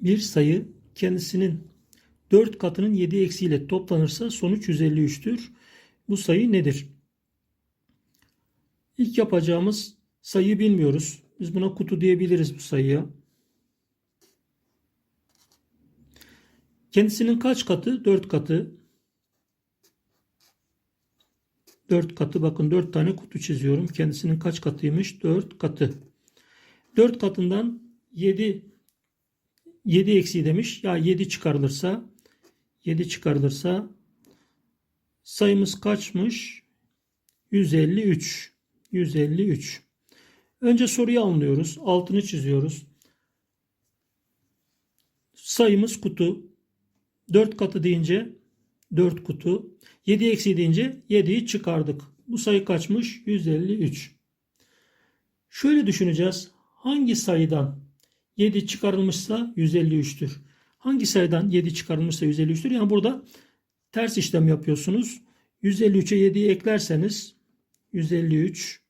Bir sayı kendisinin 4 katının 7 eksiğiyle toplanırsa sonuç 153'tür. Bu sayı nedir? İlk yapacağımız sayıyı bilmiyoruz. Biz buna kutu diyebiliriz bu sayıya. Kendisinin kaç katı? 4 katı. 4 katı bakın 4 tane kutu çiziyorum. Kendisinin kaç katıymış? 4 katı. 4 katından 7 7 eksiği demiş. Ya 7 çıkarılırsa 7 çıkarılırsa sayımız kaçmış? 153. 153. Önce soruyu anlıyoruz. Altını çiziyoruz. Sayımız kutu. 4 katı deyince 4 kutu. 7 eksi deyince 7'yi çıkardık. Bu sayı kaçmış? 153. Şöyle düşüneceğiz. Hangi sayıdan 7 çıkarılmışsa 153'tür. Hangi sayıdan 7 çıkarılmışsa 153'tür. Yani burada ters işlem yapıyorsunuz. 153'e 7'yi eklerseniz 153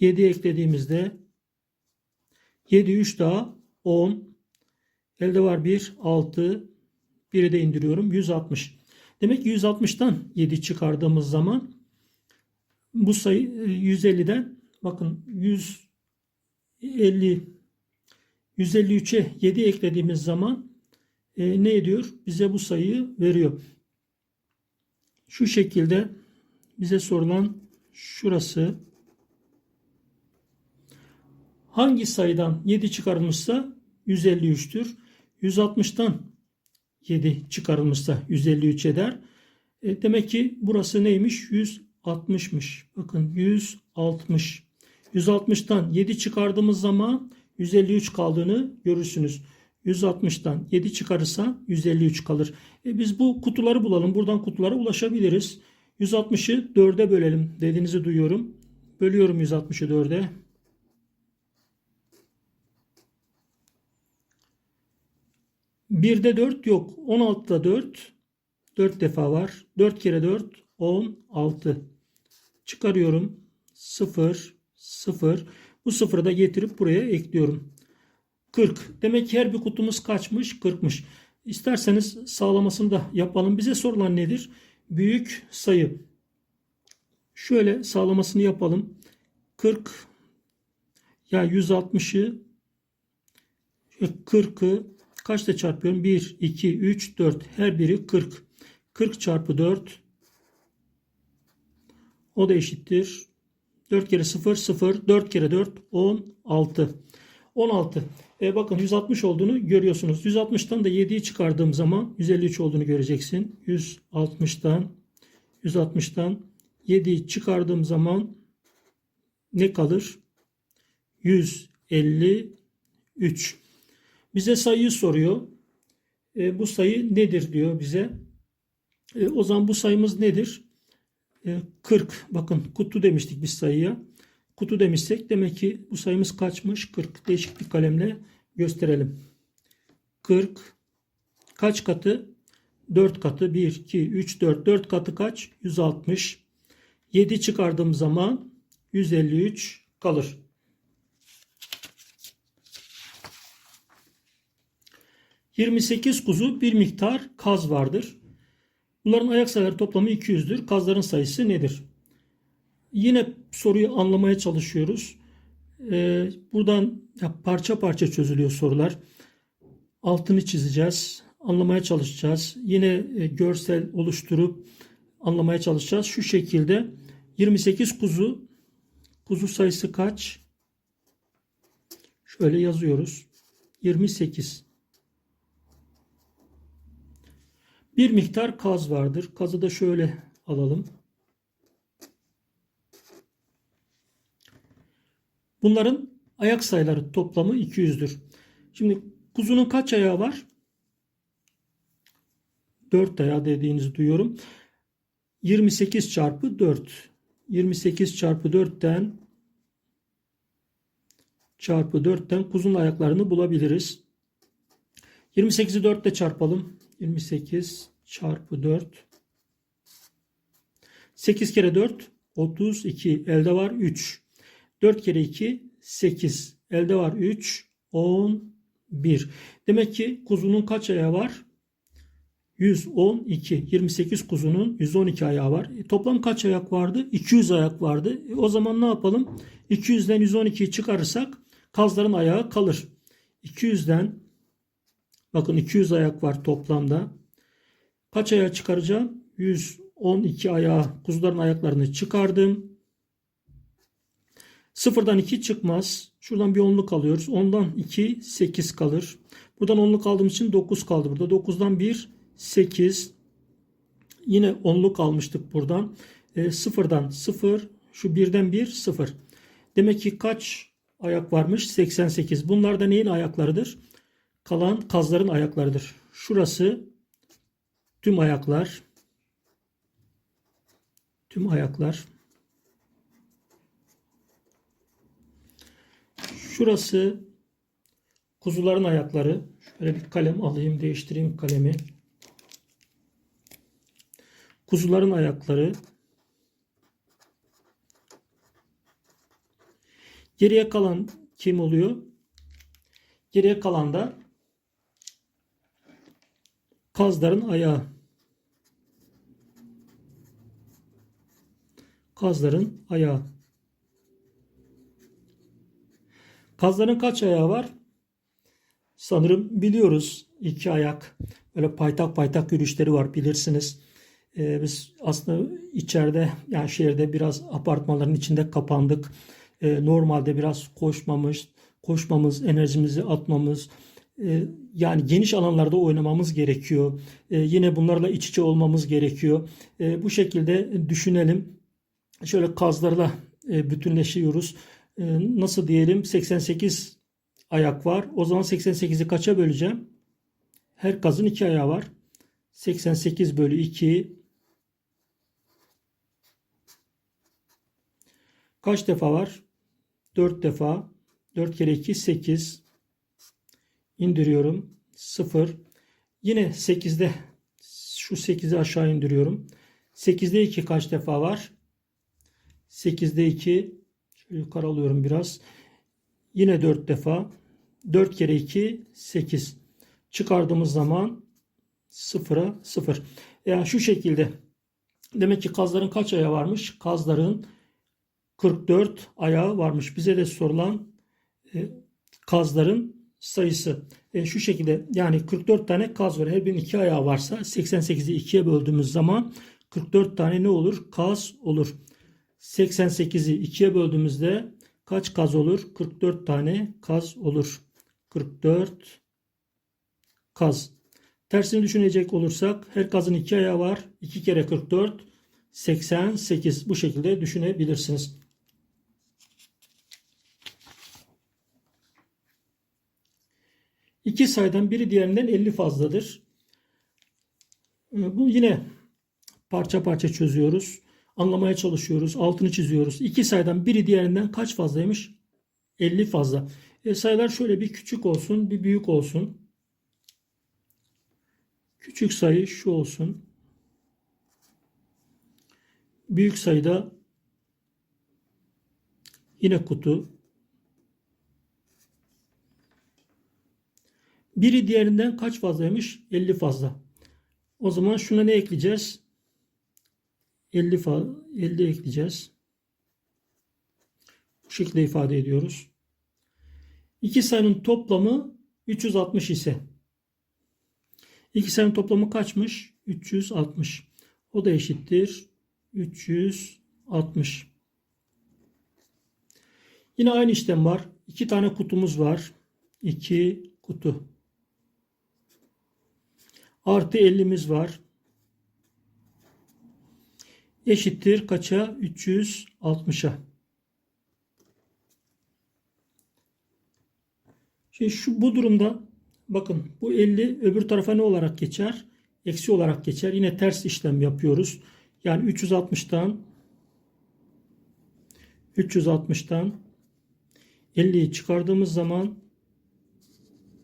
7 eklediğimizde 7 3 daha 10 elde var 1 6 1'i de indiriyorum 160. Demek ki 160'tan 7 çıkardığımız zaman bu sayı 150'den bakın 150 153'e 7 eklediğimiz zaman e, ne ediyor? Bize bu sayıyı veriyor. Şu şekilde bize sorulan şurası hangi sayıdan 7 çıkarılmışsa 153'tür. 160'tan 7 çıkarılmışsa 153 eder. E, demek ki burası neymiş? 160'mış. Bakın 160. 160'tan 7 çıkardığımız zaman 153 kaldığını görürsünüz. 160'tan 7 çıkarırsa 153 kalır. E biz bu kutuları bulalım. Buradan kutulara ulaşabiliriz. 160'ı 4'e bölelim dediğinizi duyuyorum. Bölüyorum 160'ı 4'e. Birde 4 yok. 16'da 4. 4 defa var. 4 kere 4 16. Çıkarıyorum. 0 0. Bu sıfırı da getirip buraya ekliyorum. 40. Demek ki her bir kutumuz kaçmış? 40'mış. İsterseniz sağlamasını da yapalım. Bize sorulan nedir? Büyük sayı. Şöyle sağlamasını yapalım. 40 ya 160'ı 40'ı kaçta çarpıyorum? 1, 2, 3, 4. Her biri 40. 40 çarpı 4 o da eşittir. 4 kere 0, 0. 4 kere 4, 16. 16. E bakın 160 olduğunu görüyorsunuz. 160'tan da 7'yi çıkardığım zaman 153 olduğunu göreceksin. 160'tan 160'tan 7'yi çıkardığım zaman ne kalır? 153. Bize sayıyı soruyor. E, bu sayı nedir diyor bize. E, o zaman bu sayımız nedir? E, 40. Bakın kutu demiştik biz sayıya. Kutu demişsek demek ki bu sayımız kaçmış? 40. Değişik bir kalemle gösterelim. 40. Kaç katı? 4 katı. 1, 2, 3, 4. 4 katı kaç? 160. 7 çıkardığım zaman 153 kalır. ...28 kuzu bir miktar kaz vardır. Bunların ayak sayıları toplamı 200'dür. Kazların sayısı nedir? Yine soruyu anlamaya çalışıyoruz. Ee, buradan parça parça çözülüyor sorular. Altını çizeceğiz. Anlamaya çalışacağız. Yine e, görsel oluşturup anlamaya çalışacağız. Şu şekilde 28 kuzu kuzu sayısı kaç? Şöyle yazıyoruz. 28. Bir miktar kaz vardır. Kazı da şöyle alalım. Bunların ayak sayıları toplamı 200'dür. Şimdi kuzunun kaç ayağı var? 4 ayağı dediğinizi duyuyorum. 28 çarpı 4. 28 çarpı 4'ten çarpı 4'ten kuzun ayaklarını bulabiliriz. 28'i 4 ile çarpalım. 28 çarpı 4. 8 kere 4 32. Elde var 3. 4 kere 2 8. Elde var 3 10 1. Demek ki kuzunun kaç ayağı var? 112. 28 kuzunun 112 ayağı var. E, toplam kaç ayak vardı? 200 ayak vardı. E, o zaman ne yapalım? 200'den 112'yi çıkarırsak kazların ayağı kalır. 200'den bakın 200 ayak var toplamda. Kaç ayağı çıkaracağım? 112 ayağı kuzuların ayaklarını çıkardım. Sıfırdan 2 çıkmaz. Şuradan bir onluk alıyoruz. Ondan 2 8 kalır. Buradan onluk aldığım için 9 kaldı burada. 9'dan 1 8 yine onluk almıştık buradan. E, sıfırdan 0 şu birden 1 0. Demek ki kaç ayak varmış? 88. Bunlar da neyin ayaklarıdır? Kalan kazların ayaklarıdır. Şurası tüm ayaklar. Tüm ayaklar. Şurası kuzuların ayakları. Şöyle bir kalem alayım, değiştireyim kalemi. Kuzuların ayakları. Geriye kalan kim oluyor? Geriye kalan da kazların ayağı. Kazların ayağı. Kazların kaç ayağı var? Sanırım biliyoruz. iki ayak. Böyle paytak paytak yürüyüşleri var bilirsiniz. Ee, biz aslında içeride yani şehirde biraz apartmanların içinde kapandık. Ee, normalde biraz koşmamız, koşmamız, enerjimizi atmamız, yani geniş alanlarda oynamamız gerekiyor. E, yine bunlarla iç içe olmamız gerekiyor. E, bu şekilde düşünelim. Şöyle kazlarla e, bütünleşiyoruz. Nasıl diyelim 88 ayak var. O zaman 88'i kaça böleceğim? Her kazın iki ayağı var. 88 bölü 2 kaç defa var? 4 defa. 4 kere 2 8 indiriyorum. 0. Yine 8'de şu 8'i aşağı indiriyorum. 8'de 2 kaç defa var? 8'de 2 şöyle yukarı alıyorum biraz. Yine 4 defa. 4 kere 2 8. Çıkardığımız zaman 0'a 0. Yani şu şekilde. Demek ki kazların kaç ayağı varmış? Kazların 44 ayağı varmış. Bize de sorulan e, kazların sayısı e, şu şekilde yani 44 tane kaz var. Her birinin iki ayağı varsa 88'i ikiye böldüğümüz zaman 44 tane ne olur? Kaz olur. 88'i ikiye böldüğümüzde kaç kaz olur? 44 tane kaz olur. 44 kaz. Tersini düşünecek olursak her kazın iki ayağı var. 2 kere 44 88 bu şekilde düşünebilirsiniz. İki sayıdan biri diğerinden 50 fazladır. Ee, bu yine parça parça çözüyoruz. Anlamaya çalışıyoruz. Altını çiziyoruz. İki sayıdan biri diğerinden kaç fazlaymış? 50 fazla. E, sayılar şöyle bir küçük olsun, bir büyük olsun. Küçük sayı şu olsun. Büyük sayıda yine kutu. Biri diğerinden kaç fazlaymış? 50 fazla. O zaman şuna ne ekleyeceğiz? 50 fa 50 ekleyeceğiz. Bu şekilde ifade ediyoruz. İki sayının toplamı 360 ise iki sayının toplamı kaçmış? 360. O da eşittir 360. Yine aynı işlem var. İki tane kutumuz var. İki kutu. Artı 50'miz var. Eşittir kaça? 360'a. Şimdi şu bu durumda bakın bu 50 öbür tarafa ne olarak geçer? Eksi olarak geçer. Yine ters işlem yapıyoruz. Yani 360'tan 360'tan 50'yi çıkardığımız zaman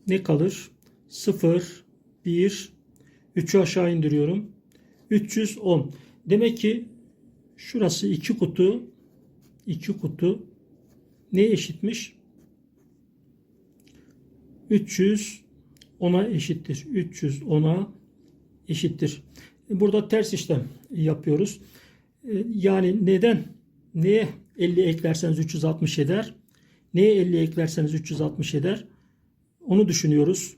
ne kalır? 0, 1, 3'ü aşağı indiriyorum. 310. Demek ki şurası 2 kutu 2 kutu ne eşitmiş? 300 10'a eşittir. 300 10'a eşittir. Burada ters işlem yapıyoruz. E, Yani neden? Neye 50 eklerseniz 360 eder? Neye 50 eklerseniz 360 eder? Onu düşünüyoruz.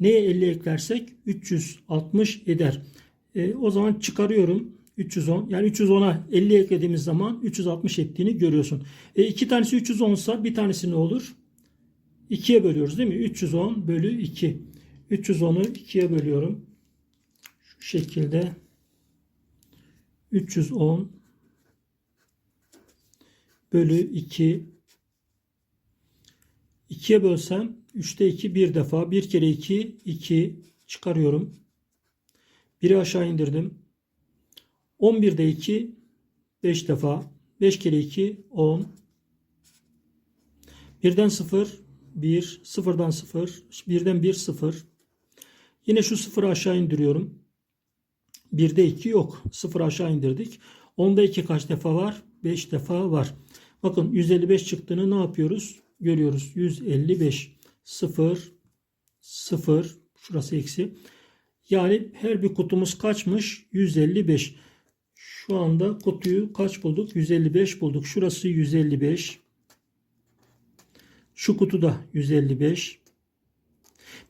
Neye 50 eklersek 360 eder. E, o zaman çıkarıyorum 310. Yani 310'a 50 eklediğimiz zaman 360 ettiğini görüyorsun. E, iki tanesi 310 ise bir tanesi ne olur? 2'ye bölüyoruz değil mi? 310 bölü 2. 310'u 2'ye bölüyorum. Şu şekilde 310 bölü 2 2'ye bölsem 3'te 2 bir defa. 1 kere 2 2 çıkarıyorum. 1'i aşağı indirdim. 11'de 2 5 defa. 5 kere 2 10. 1'den 0 1 0'dan 0 1'den 1 0. Yine şu 0'ı aşağı indiriyorum. 1'de 2 yok. 0 aşağı indirdik. 10'da 2 kaç defa var? 5 defa var. Bakın 155 çıktığını ne yapıyoruz? Görüyoruz. 155 0 0 şurası eksi. Yani her bir kutumuz kaçmış? 155. Şu anda kutuyu kaç bulduk? 155 bulduk. Şurası 155. Şu kutuda 155.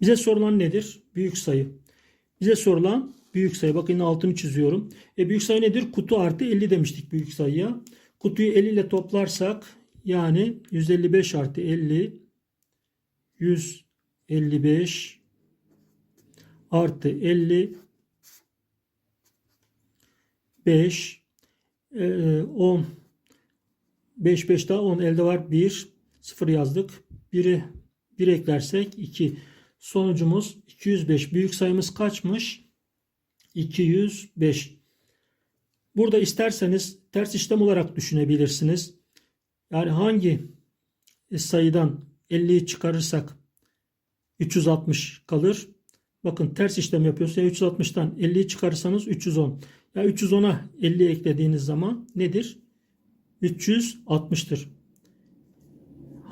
Bize sorulan nedir? Büyük sayı. Bize sorulan büyük sayı. Bakın altını çiziyorum. E büyük sayı nedir? Kutu artı 50 demiştik büyük sayıya. Kutuyu 50 ile toplarsak yani 155 artı 50 155 artı 50 5 e, 10 5 5 daha 10 elde var 1 0 yazdık. 1'i 1 eklersek 2. Sonucumuz 205. Büyük sayımız kaçmış? 205. Burada isterseniz ters işlem olarak düşünebilirsiniz. Yani hangi sayıdan 50'yi çıkarırsak 360 kalır. Bakın ters işlem yapıyoruz. Ya 360'tan 50'yi çıkarırsanız 310. Ya 310'a 50 eklediğiniz zaman nedir? 360'tır.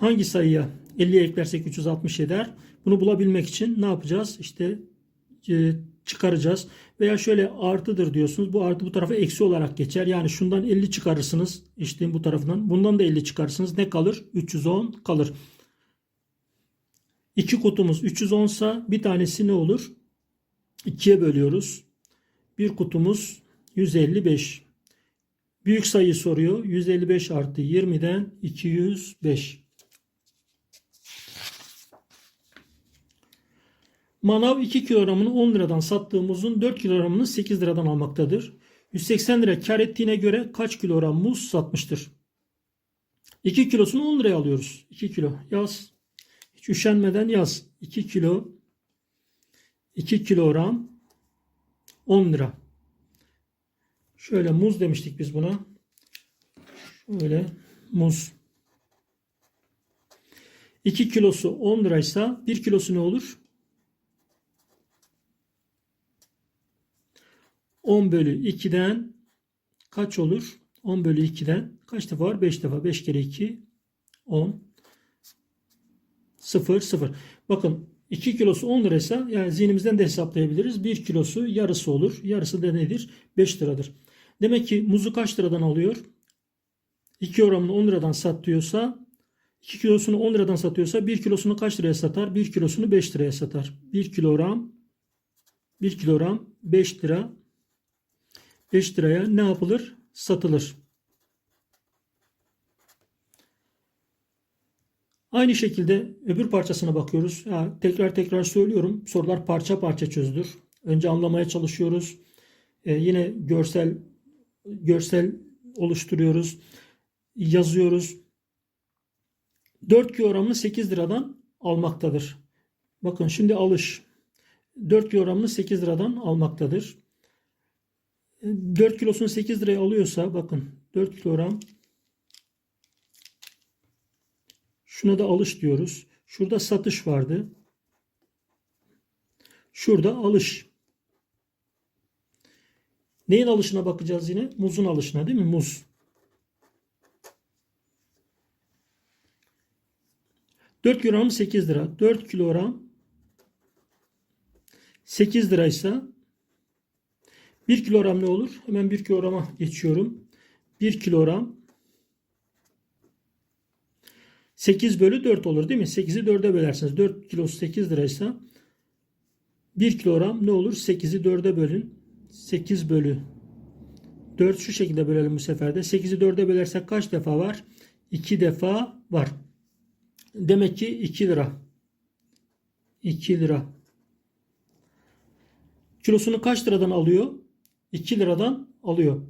Hangi sayıya 50 eklersek 360 eder? Bunu bulabilmek için ne yapacağız? İşte e, çıkaracağız. Veya şöyle artıdır diyorsunuz. Bu artı bu tarafa eksi olarak geçer. Yani şundan 50 çıkarırsınız. İşte bu tarafından. Bundan da 50 çıkarırsınız. Ne kalır? 310 kalır. İki kutumuz 310 ise bir tanesi ne olur? 2'ye bölüyoruz. Bir kutumuz 155. Büyük sayı soruyor. 155 artı 20'den 205. Manav 2 kilogramını 10 liradan sattığı muzun 4 kilogramını 8 liradan almaktadır. 180 lira kar ettiğine göre kaç kilogram muz satmıştır? 2 kilosunu 10 liraya alıyoruz. 2 kilo yaz. Üşenmeden yaz. 2 kilo 2 kilogram 10 lira. Şöyle muz demiştik biz buna. Şöyle muz. 2 kilosu 10 liraysa 1 kilosu ne olur? 10 bölü 2'den kaç olur? 10 bölü 2'den kaç defa var? 5 defa. 5 kere 2 10 0 0. Bakın 2 kilosu 10 liraysa yani zihnimizden de hesaplayabiliriz. 1 kilosu yarısı olur. Yarısı da nedir? 5 liradır. Demek ki muzu kaç liradan alıyor? 2 gramını 10 liradan sat diyorsa 2 kilosunu 10 liradan satıyorsa 1 kilosunu kaç liraya satar? 1 kilosunu 5 liraya satar. 1 kilogram 1 kilogram 5 lira 5 liraya ne yapılır? Satılır. Aynı şekilde öbür parçasına bakıyoruz. Ya, tekrar tekrar söylüyorum. Sorular parça parça çözülür. Önce anlamaya çalışıyoruz. Ee, yine görsel görsel oluşturuyoruz. Yazıyoruz. 4 kilogramını 8 liradan almaktadır. Bakın şimdi alış. 4 kilogramını 8 liradan almaktadır. 4 kilosunu 8 liraya alıyorsa bakın 4 kilogram şuna da alış diyoruz. Şurada satış vardı. Şurada alış. Neyin alışına bakacağız yine? Muzun alışına değil mi? Muz. 4 kilogram 8 lira. 4 kilogram 8 liraysa 1 kilogram ne olur? Hemen 1 kilograma geçiyorum. 1 kilogram 8 bölü 4 olur değil mi? 8'i 4'e bölersiniz. 4 kilosu 8 liraysa 1 kilogram ne olur? 8'i 4'e bölün. 8 bölü 4 şu şekilde bölelim bu sefer de. 8'i 4'e bölersek kaç defa var? 2 defa var. Demek ki 2 lira. 2 lira. Kilosunu kaç liradan alıyor? 2 liradan alıyor.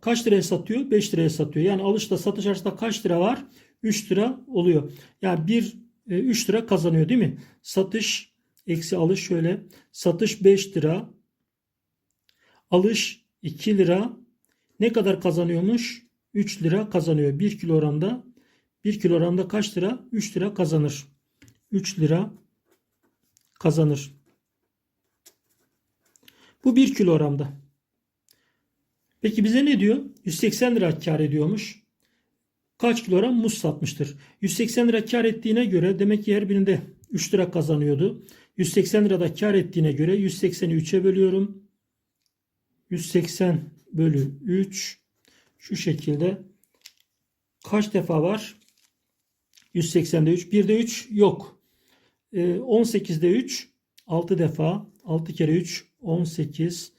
Kaç liraya satıyor? 5 liraya satıyor. Yani alışta satış arasında kaç lira var? 3 lira oluyor. Yani bir 3 lira kazanıyor değil mi? Satış eksi alış şöyle. Satış 5 lira. Alış 2 lira. Ne kadar kazanıyormuş? 3 lira kazanıyor. 1 kilogramda 1 kilogramda kaç lira? 3 lira kazanır. 3 lira kazanır. Bu 1 kilogramda. Peki bize ne diyor? 180 lira kar ediyormuş. Kaç kilogram muz satmıştır? 180 lira kar ettiğine göre demek ki her birinde 3 lira kazanıyordu. 180 lirada kar ettiğine göre 180'i 3'e bölüyorum. 180 bölü 3 şu şekilde kaç defa var? 180'de 3. 1'de 3 yok. 18'de 3 6 defa. 6 kere 3 18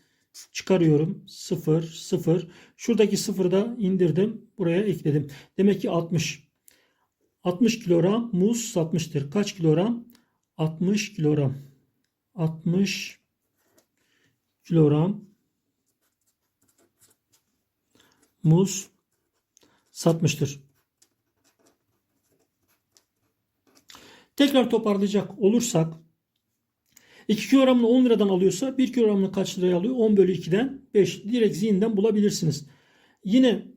çıkarıyorum. 0 0. Şuradaki 0'ı da indirdim. Buraya ekledim. Demek ki 60. 60 kilogram muz satmıştır. Kaç kilogram? 60 kilogram. 60 kilogram muz satmıştır. Tekrar toparlayacak olursak 2 kilogramını 10 liradan alıyorsa 1 kilogramını kaç liraya alıyor? 10 bölü 2'den 5. Direkt zihinden bulabilirsiniz. Yine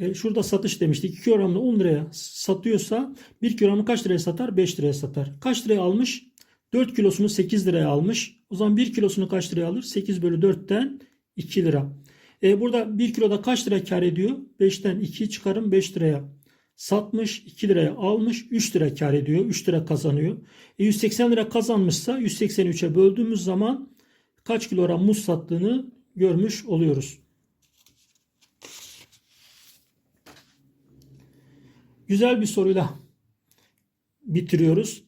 e, şurada satış demiştik. 2 kilogramını 10 liraya satıyorsa 1 kilogramı kaç liraya satar? 5 liraya satar. Kaç liraya almış? 4 kilosunu 8 liraya almış. O zaman 1 kilosunu kaç liraya alır? 8 bölü 4'ten 2 lira. E, burada 1 kiloda kaç lira kar ediyor? 5'ten 2 çıkarım 5 liraya satmış 2 liraya almış 3 lira kar ediyor 3 lira kazanıyor. E 180 lira kazanmışsa 183'e böldüğümüz zaman kaç kilogram muz sattığını görmüş oluyoruz. Güzel bir soruyla bitiriyoruz.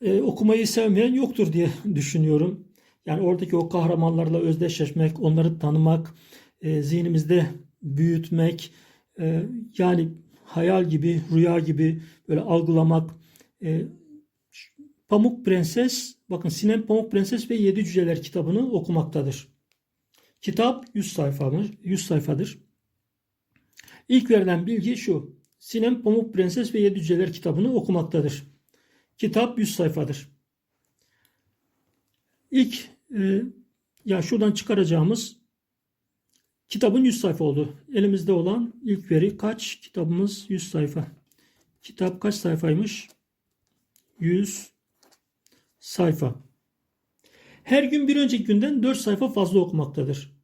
Ee, okumayı sevmeyen yoktur diye düşünüyorum. Yani oradaki o kahramanlarla özdeşleşmek, onları tanımak, e, zihnimizde büyütmek, e, yani hayal gibi, rüya gibi böyle algılamak. E, Pamuk Prenses, bakın Sinem Pamuk Prenses ve Yedi Cüceler kitabını okumaktadır. Kitap 100 sayfadır. 100 sayfadır. İlk verilen bilgi şu. Sinem Pamuk Prenses ve Yedi Cüceler kitabını okumaktadır. Kitap 100 sayfadır. İlk e, ya şuradan çıkaracağımız Kitabın 100 sayfa oldu. Elimizde olan ilk veri kaç? Kitabımız 100 sayfa. Kitap kaç sayfaymış? 100 sayfa. Her gün bir önceki günden 4 sayfa fazla okumaktadır.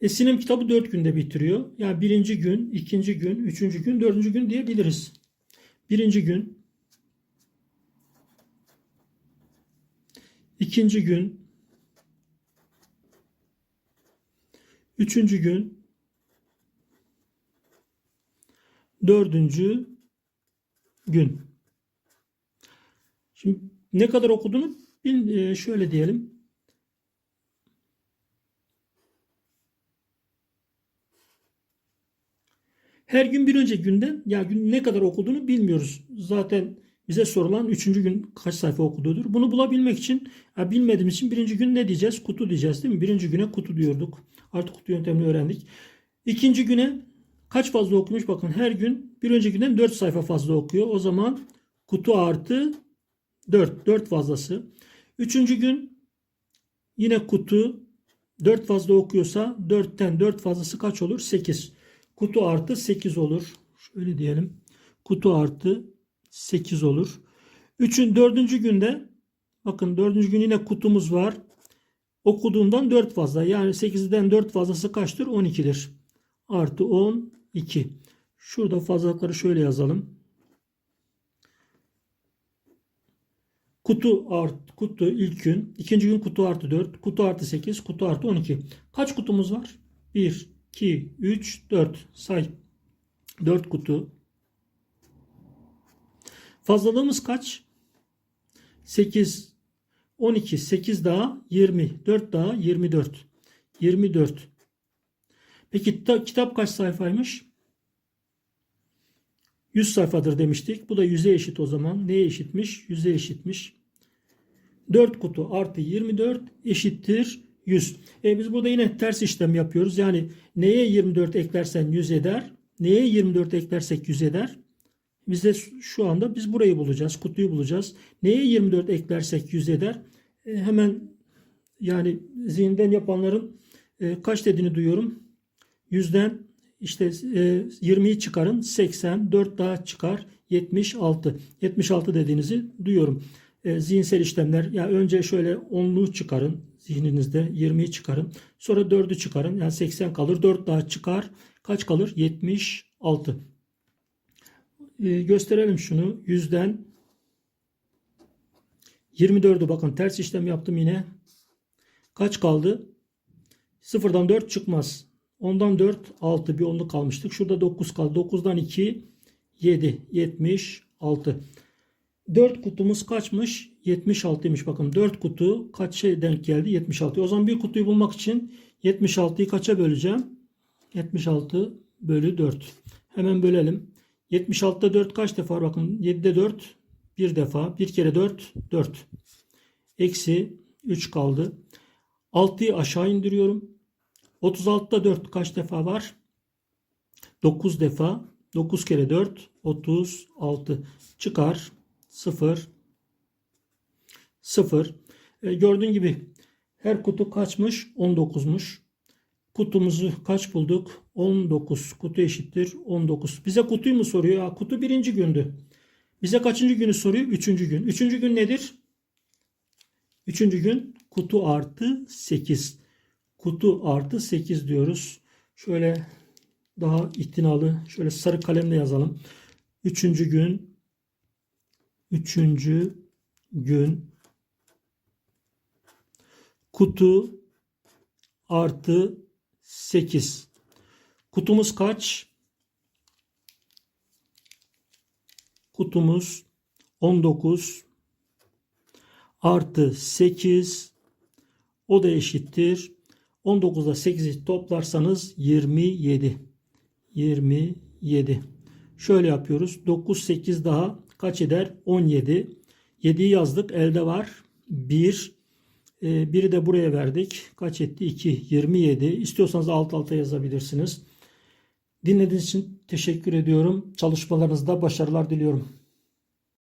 E, Sinem kitabı 4 günde bitiriyor. Yani birinci gün, ikinci gün, üçüncü gün, dördüncü gün diyebiliriz. Birinci gün, ikinci gün, Üçüncü gün dördüncü gün. Şimdi ne kadar okuduğunu bil, e, şöyle diyelim. Her gün bir önceki günden ya gün ne kadar okuduğunu bilmiyoruz. Zaten bize sorulan üçüncü gün kaç sayfa okuduğudur. Bunu bulabilmek için bilmediğimiz için birinci gün ne diyeceğiz? Kutu diyeceğiz değil mi? Birinci güne kutu diyorduk. Artık kutu yöntemini öğrendik. İkinci güne kaç fazla okumuş? Bakın her gün bir önceki günden 4 sayfa fazla okuyor. O zaman kutu artı 4. 4 fazlası. Üçüncü gün yine kutu 4 fazla okuyorsa 4'ten 4 fazlası kaç olur? 8. Kutu artı 8 olur. Şöyle diyelim. Kutu artı 8 olur. Üçün dördüncü günde bakın dördüncü gün yine kutumuz var. Okuduğundan 4 fazla. Yani 8'den 4 fazlası kaçtır? 12'dir. Artı 12. Şurada fazlalıkları şöyle yazalım. Kutu art, kutu ilk gün. ikinci gün kutu artı 4. Kutu artı 8. Kutu artı 12. Kaç kutumuz var? 1, 2, 3, 4. Say. 4 kutu. Fazlalığımız kaç? 8, 12, 8 daha 20, 4 daha 24. 24. Peki ta- kitap kaç sayfaymış? 100 sayfadır demiştik. Bu da 100'e eşit o zaman. Neye eşitmiş? 100'e eşitmiş. 4 kutu artı 24 eşittir 100. E biz burada yine ters işlem yapıyoruz. Yani neye 24 eklersen 100 eder? Neye 24 eklersek 100 eder? Biz de şu anda biz burayı bulacağız. Kutuyu bulacağız. Neye 24 eklersek 100 eder? E, hemen yani zihinden yapanların e, kaç dediğini duyuyorum. Yüzden işte e, 20'yi çıkarın 80, 4 daha çıkar 76. 76 dediğinizi duyuyorum. E, zihinsel işlemler ya önce şöyle 10'luğu çıkarın zihninizde 20'yi çıkarın. Sonra 4'ü çıkarın yani 80 kalır 4 daha çıkar kaç kalır 76. E, gösterelim şunu yüzden 24'ü bakın ters işlem yaptım yine. Kaç kaldı? Sıfırdan 4 çıkmaz. Ondan 4 6 bir onluk kalmıştık. Şurada 9 kaldı. 9'dan 2 7 76. 4 kutumuz kaçmış? 76'ymış bakın. 4 kutu kaç şey denk geldi? 76. O zaman bir kutuyu bulmak için 76'yı kaça böleceğim? 76 bölü 4. Hemen bölelim. 76'da 4 kaç defa? Bakın 7'de 4 bir defa. 1 kere 4 4. Eksi 3 kaldı. 6'yı aşağı indiriyorum. 36'da 4 kaç defa var? 9 defa. 9 kere 4 36. Çıkar. 0 0. E, gördüğün gibi her kutu kaçmış? 19'muş. Kutumuzu kaç bulduk? 19. Kutu eşittir 19. Bize kutuyu mu soruyor? Ya, kutu birinci gündü. Bize kaçıncı günü soruyor? Üçüncü gün. Üçüncü gün nedir? Üçüncü gün kutu artı 8. Kutu artı 8 diyoruz. Şöyle daha itinalı şöyle sarı kalemle yazalım. Üçüncü gün üçüncü gün kutu artı 8. Kutumuz kaç? Kutumuz 19 artı 8 o da eşittir. 19'da 8'i toplarsanız 27. 27. Şöyle yapıyoruz. 9 8 daha kaç eder? 17. 7'yi yazdık. Elde var. 1. Ee, biri de buraya verdik. Kaç etti? 2. 27. İstiyorsanız alt alta yazabilirsiniz. Dinlediğiniz için teşekkür ediyorum. Çalışmalarınızda başarılar diliyorum.